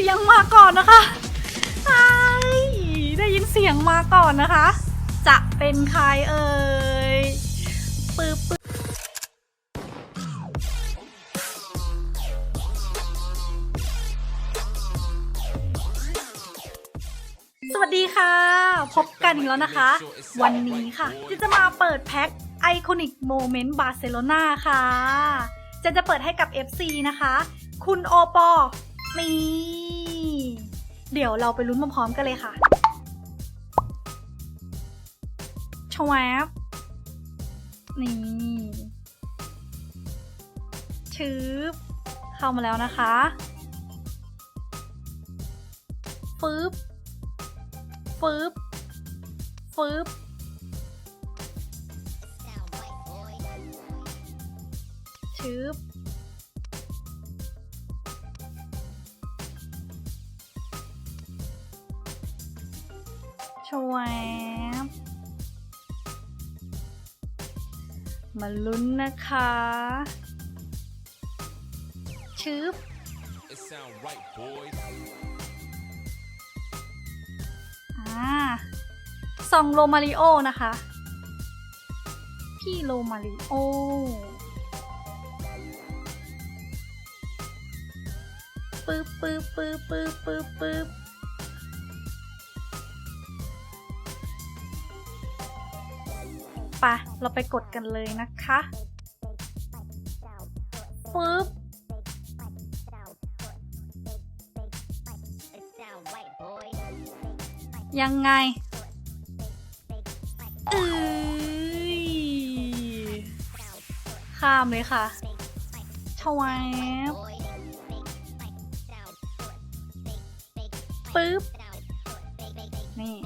เสียงมาก่อนนะคะไอ้ได้ยินเสียงมาก่อนนะคะ จะเป็นใครเอ่ยปึ๊บปสวัสดีค่ะ พบกันอีกแล้วนะคะ วันนี้ค่ะจะจะมาเปิดแพ็คไอคอนิกโมเมนต์บาร์เซโลนาค่ะเจะจะเปิดให้กับ FC นะคะ คุณโอปอ นี่ เดี๋ยวเราไปลุ้นพร้อมๆกันเลยค่ะชวบนี่ชืบเข้ามาแล้วนะคะฟืบฟืบฟืบชืบ ชวบมาลุ้นนะคะชืบ It sound right, boys. อ่าซองโรมาริโอนะคะ พี่โรมาริโอปึ๊บปึ๊บปึ๊บปึ๊บปึ๊บปึ๊บะเราไปกดกันเลยนะคะปึ๊บยังไงเอ้ยข้ามเลยค่ะชวบปึ๊บนี่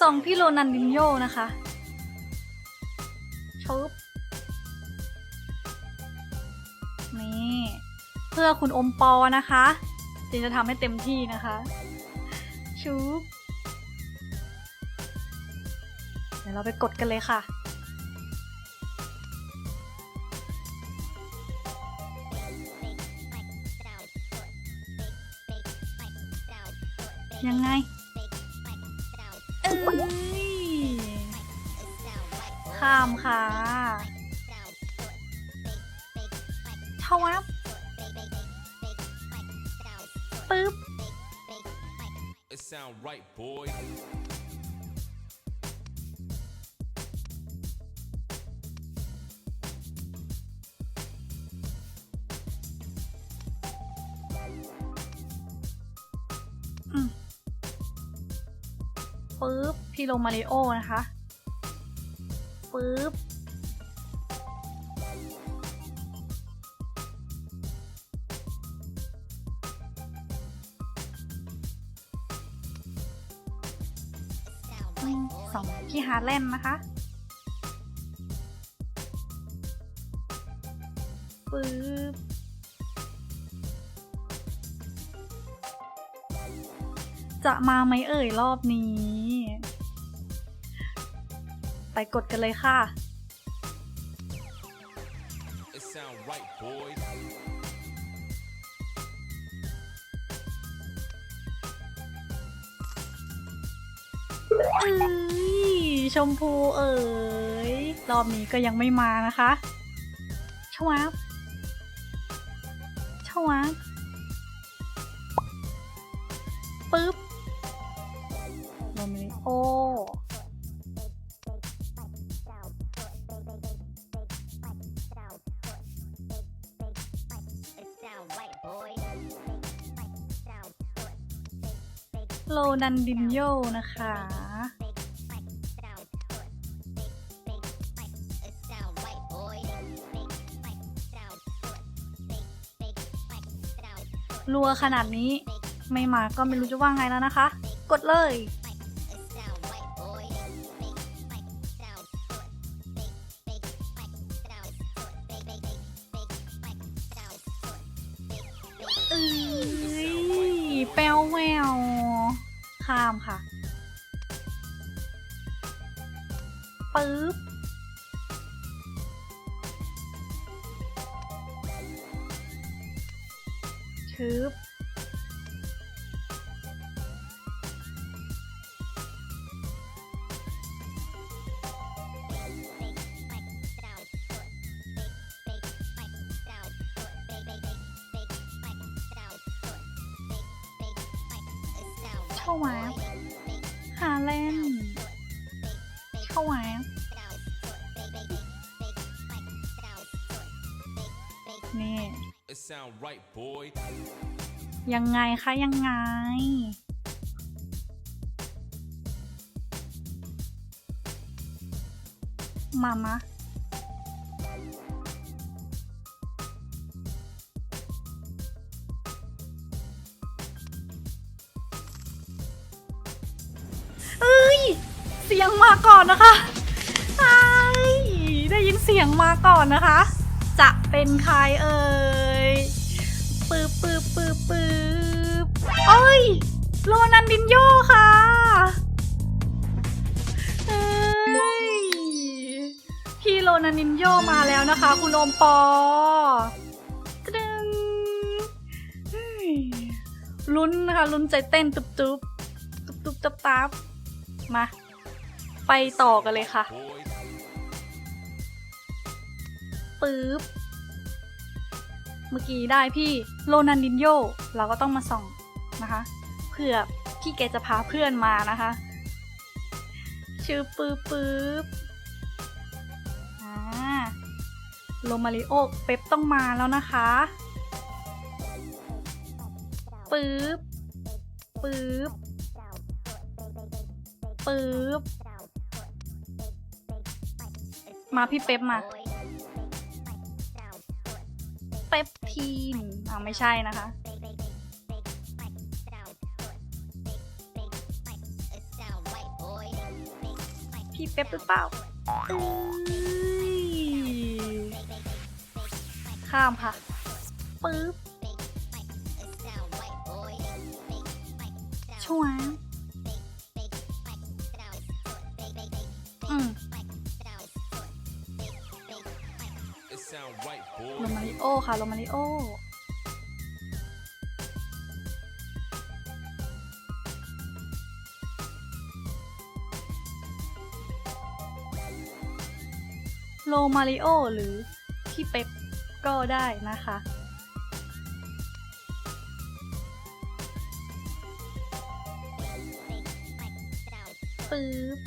ซองพี่โรนันดินโยนะคะชุบนี่เพื่อคุณอมปอนะคะจินจะทำให้เต็มที่นะคะชุบเดี๋ยวเราไปกดกันเลยค่ะยังไง ข้ามค่ะทวับปึ๊บ It sound right, boys. ปึ๊บพี่โรมาริโอนะคะ ปึ๊บสองพี่ฮาร์แลนด์นะคะปึ๊บจะมาไหมเอ่ยรอบนี้ ไปกดกันเลยค่ะ It sound right, boys. เอ้ย ชมพูเอ๋ย รอบนี้ก็ยังไม่มานะคะชวับชวับปึ๊บ นันดินโยนะคะ รัวขนาดนี้ไม่มาก็ไม่รู้จะว่าไงแล้วนะคะ กดเลยเอ้ยแปวแวว ข้ามค่ะปึ๊บชึบ เข้ามาหาเล่นเข้ามานี่ It sound right, boy. ยังไงคะ ยังไง มามะ อนนะคะได้ยินเสียงมาก่อนนะคะ จะเป็นใครเอ่ยปื๊บปื๊บปื๊บปื๊บเอ้ยโรนันดินโยค่ะเอ้ยพี่โรนันดินโยมาแล้วนะคะ คุณโอมปอตะดึงลุ้นนะคะลุ้นใจเต้นตุบตุบตุบตุบตับตับมา ไปต่อกันเลยค่ะปึ๊บเมื่อกี้ได้พี่โรนันดินโยเราก็ต้องมาส่องนะคะเพื่อพี่แกจะพาเพื่อนมานะคะ ชื่อปื๊บปื๊บอ่าโรมาริโอเป๊ปต้องมาแล้วนะคะปึ๊บปึ๊บปึ๊บ มาพี่เป๊ปมา เป๊ปทีมอ่าไม่ใช่นะคะ พี่เป๊ปหรือเปล่าเอ้ยข้ามค่ะปึ๊บช่วง โรมาริโอค่ะโรมาริโอโรมาริโอหรือพี่เป๊ปก็ได้นะคะปึ๊บ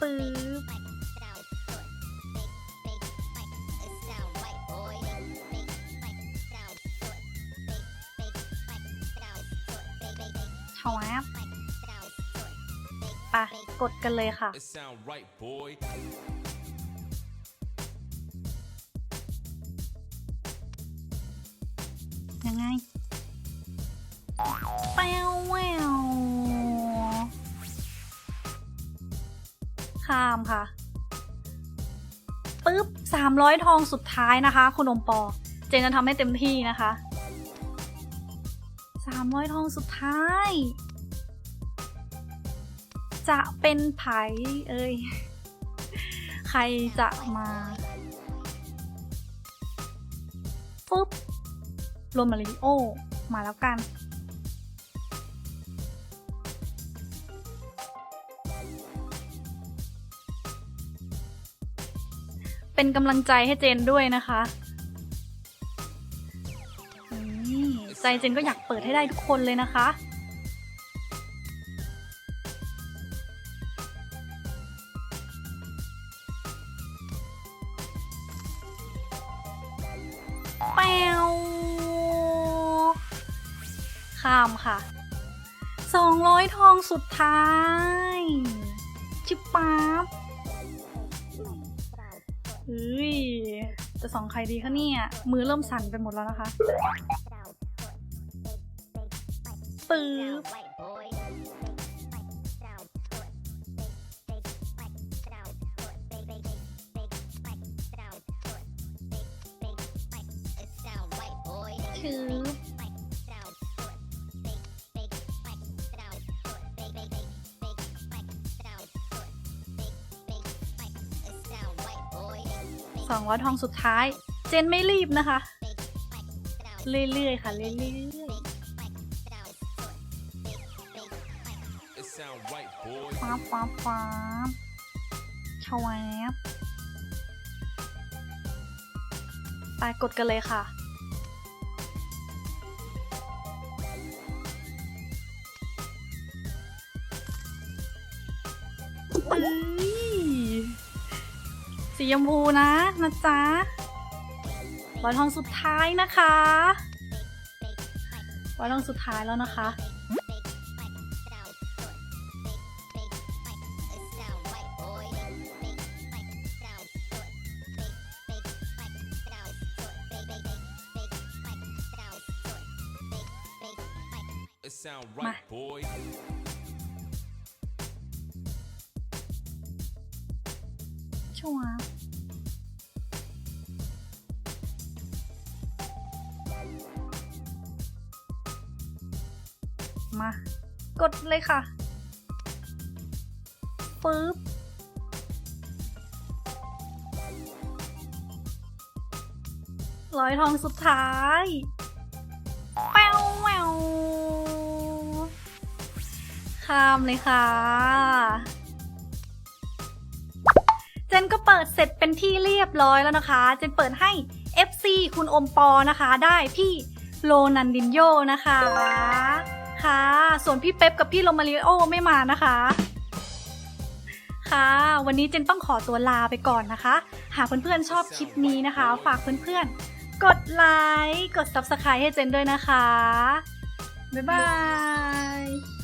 ปึ๊บ กดกันเลยค่ะ It sound right, boy. ยังไงแปวแววข้ามค่ะปึ๊บสามร้อยทองสุดท้ายนะคะ คุณอมปอ เจนจะทำให้เต็มที่นะคะสามร้อยทองสุดท้าย จะเป็นไผเอ้ย ใครจะมาปึ๊บโรมาริโอ มาแล้วกัน เป็นกำลังใจให้เจนด้วยนะคะนี่ใจเจนก็อยากเปิดให้ได้ทุกคนเลยนะคะ ข้ามค่ะ 200 ทองสุดท้าย ชิปปั๊บเฮ้ยจะสองใครดีคะเนี่ย มือเริ่มสั่นไปหมดแล้วนะคะปื๊บคือ 200ห้องสุดท้าย เจนไม่รีบนะคะ เรื่อยๆ ค่ะเรื่อยๆป๊าป๊าป๊าชวบไปกดกันเลยค่ะอื สีชมพูนะนะจ๊ะบอลทองสุดท้ายนะคะบอลทองสุดท้ายแล้วนะคะ ชัวร์มา กดเลยค่ะปึ๊บร้อยทองสุดท้ายแป้วแววข้ามเลยค่ะ เปิดเสร็จเป็นที่เรียบร้อยแล้วนะคะ เจนเปิดให้ FC คุณอมปอนะคะ ได้พี่โรนันดินโยนะคะ ค่ะ ส่วนพี่เป๊ปกับพี่โรมาริโอไม่มานะคะ ค่ะ วันนี้เจนต้องขอตัวลาไปก่อนนะคะ หากเพื่อนๆชอบคลิปนี้นะคะ ฝากเพื่อนๆ กดไลค์ กด Subscribe ให้เจนด้วยนะคะ บ๊ายบาย